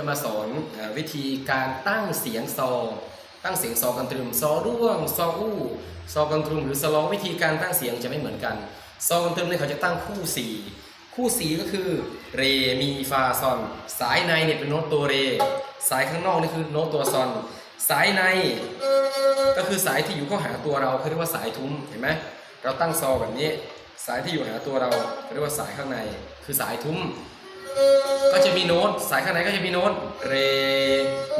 จะมาสอนอวิธีการตั้งเสียงซอ ตั้งเสียงซอกันตรึมซอร่วงซออู้ซอกันตรึมหรือสลองวิธีการตั้งเสียงจะไม่เหมือนกัน ซอกันตรึมเนี่ยเขาจะตั้งคู่สี่คู่สี่ก็คือเรมีฟาซอนสายในเนี่ยเป็นโน้ตตัวเร สายข้างนอกนี่คือโน้ตตัวซอนสายใน ก็คือสายที่อยู่ข้างหาตัวเราเขาเรียกว่าสายทุ้มเห็นไหมเราตั้งซอแบบนี้ สายที่อยู่หาตัวเราเขาเรียกว่าสายข้างใน คือสายทุ้ม ก็จะมีโน้ตสายข้างในก็จะมีโน้ตเร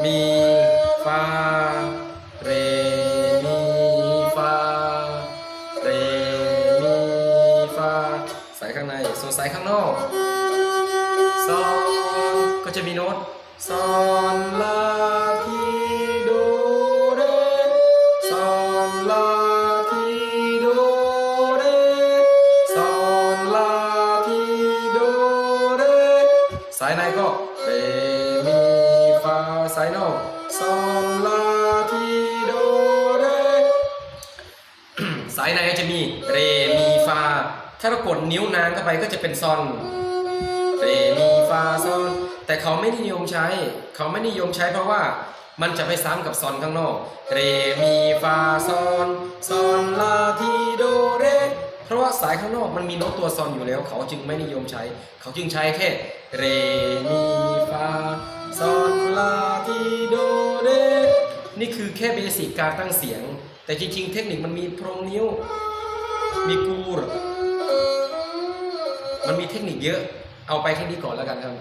มีฟาเรมีฟาเรมีฟาสายข้างในส่วนสายข้างนอกซอนก็จะมีโน้ตซอน สายในก็เรมีฟาสายนอกซอนลาทีโดเรสายในก็จะมีเรมีฟาถ้าเรากดนิ้วนางเข้าไปก็จะเป็นซอนเรมีฟาซอนแต่เขาไม่นิยมใช้ เขาไม่นิยมใช้เพราะว่ามันจะไปซ้ำกับซอนข้างนอก เรมีฟาซอนซอนลาทีโดะสายข้างนอกมันมีโน้ตตัวซอนอยู่แล้ว เขาจึงไม่นิยมใช้ เขาจึงใช้แค่เรมีฟาซอนลาทีโดเรนี่คือแค่เบสิกการตั้งเสียง แต่จริงๆ เทคนิคมันมีโพรงนิ้ว มีกูรมันมีเทคนิคเยอะ เอาไปแค่นี้ก่อนแล้วกันครับ